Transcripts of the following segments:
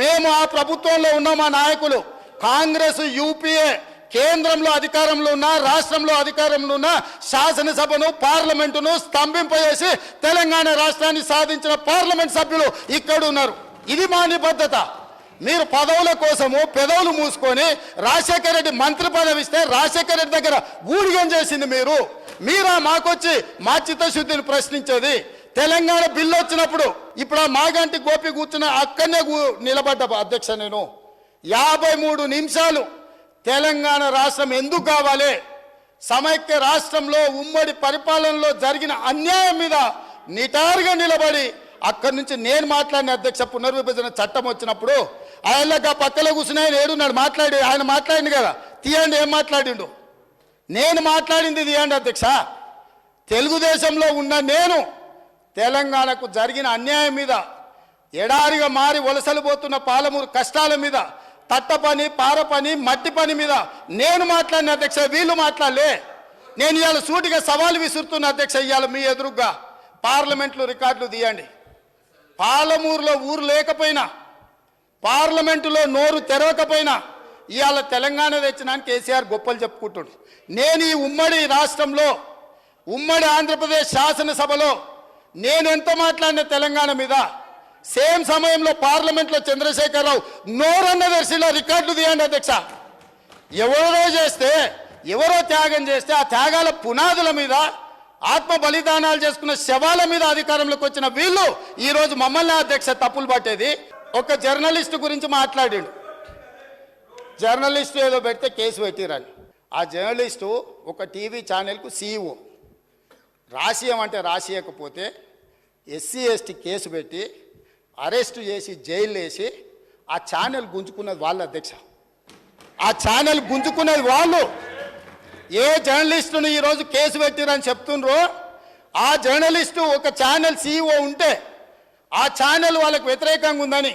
మేము ఆ ప్రభుత్వంలో ఉన్న మా నాయకులు. కాంగ్రెస్ యూపీఏ కేంద్రంలో అధికారంలో ఉన్న రాష్ట్రంలో అధికారంలో ఉన్న శాసనసభను పార్లమెంటును స్తంభింపజేసి తెలంగాణ రాష్ట్రాన్ని సాధించిన పార్లమెంట్ సభ్యులు ఇక్కడ ఉన్నారు. ఇది మా నిబద్ధత. మీరు పదవుల కోసము పెదవులు మూసుకొని రాజశేఖర రెడ్డి మంత్రి పదవి ఇస్తే రాజశేఖర రెడ్డి దగ్గర ఊడిగం చేసింది మీరు. మీరా మాకొచ్చి మా చిత్తశుద్ధిని ప్రశ్నించేది. తెలంగాణ బిల్లు వచ్చినప్పుడు ఇప్పుడు ఆ మాగంటి గోపి కూర్చున్న అక్కడనే నిలబడ్డ అధ్యక్ష నేను. యాభై మూడు నిమిషాలు తెలంగాణ రాష్ట్రం ఎందుకు కావాలి? సమైక్య రాష్ట్రంలో ఉమ్మడి పరిపాలనలో జరిగిన అన్యాయం మీద నిటారుగా నిలబడి అక్కడి నుంచి నేను మాట్లాడిన అధ్యక్ష పునర్విభజన చట్టం వచ్చినప్పుడు ఆయనగా పక్కలో కూర్చుని ఆయన ఏడున్నాడు మాట్లాడి ఆయన మాట్లాడింది కదా తీయండి ఏం మాట్లాడిండు? నేను మాట్లాడింది తీయండి అధ్యక్ష. తెలుగుదేశంలో ఉన్న నేను తెలంగాణకు జరిగిన అన్యాయం మీద ఎడారిగా మారి వలసలు పోతున్న పాలమూరు కష్టాల మీద తట్ట పని పార పని మట్టి పని మీద నేను మాట్లాడిన అధ్యక్ష వీళ్ళు మాట్లాడలే. నేను ఇవాళ సూటిగా సవాలు విసురుతున్న అధ్యక్ష ఇవాళ మీ ఎదురుగా పార్లమెంట్లో రికార్డులు తీయండి. పాలమూరులో ఊరు లేకపోయినా పార్లమెంటులో నోరు తెరవకపోయినా ఇవాళ తెలంగాణ తెచ్చినాను కేసీఆర్ గొప్పలు చెప్పుకుంటుడు. నేను ఈ ఉమ్మడి రాష్ట్రంలో ఉమ్మడి ఆంధ్రప్రదేశ్ శాసనసభలో నేను ఎంత మాట్లాడిన తెలంగాణ మీద సేమ్ సమయంలో పార్లమెంట్లో చంద్రశేఖరరావు నోరన్న దర్శిలో రికార్డులు తీయండి అధ్యక్ష. ఎవరో చేస్తే ఎవరో త్యాగం చేస్తే ఆ త్యాగాల పునాదుల మీద ఆత్మ బలిదానాలు చేసుకున్న శవాల మీద అధికారంలోకి వచ్చిన వీళ్ళు ఈరోజు మమ్మల్ని అధ్యక్ష తప్పులు పట్టేది. ఒక జర్నలిస్ట్ గురించి మాట్లాడిండు. జర్నలిస్ట్ ఏదో పెడితే కేసు పెట్టిరని. ఆ జర్నలిస్టు ఒక టీవీ ఛానల్కు సీఈఓ. రాసియమంటే రాసియకపోతే ఎస్సీ ఎస్టీ కేసు పెట్టి అరెస్టు చేసి జైలు వేసి ఆ ఛానల్ గుంజుకున్నది వాళ్ళ అధ్యక్ష. ఆ ఛానల్ గుంజుకున్నది వాళ్ళు. ఏ జర్నలిస్టును ఈరోజు కేసు పెట్టిరని చెప్తుండ్రో ఆ జర్నలిస్టు ఒక ఛానల్ సీఈఓ ఉంటే ఆ ఛానల్ వాళ్ళకు వ్యతిరేకంగా ఉందని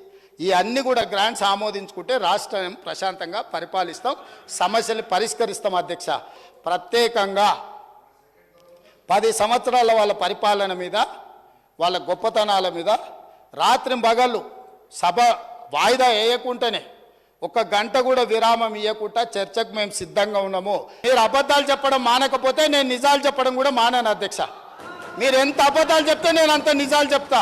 ఈ అన్ని కూడా గ్రాంట్స్ ఆమోదించుకుంటే రాష్ట్రం ప్రశాంతంగా పరిపాలిస్తాం సమస్యలు పరిష్కరిస్తాం అధ్యక్ష. ప్రత్యేకంగా పది సంవత్సరాల వాళ్ళ పరిపాలన మీద వాళ్ళ గొప్పతనాల మీద రాత్రి పగళ్ళు సభ వాయిదా వేయకుండానే ఒక గంట కూడా విరామం ఇవ్వకుండా చర్చకు మేము సిద్ధంగా ఉన్నాము. మీరు అబద్ధాలు చెప్పడం మానకపోతే నేను నిజాలు చెప్పడం కూడా మానాను అధ్యక్ష. మీరు ఎంత అబద్ధాలు చెప్తే నేను అంత నిజాలు చెప్తా.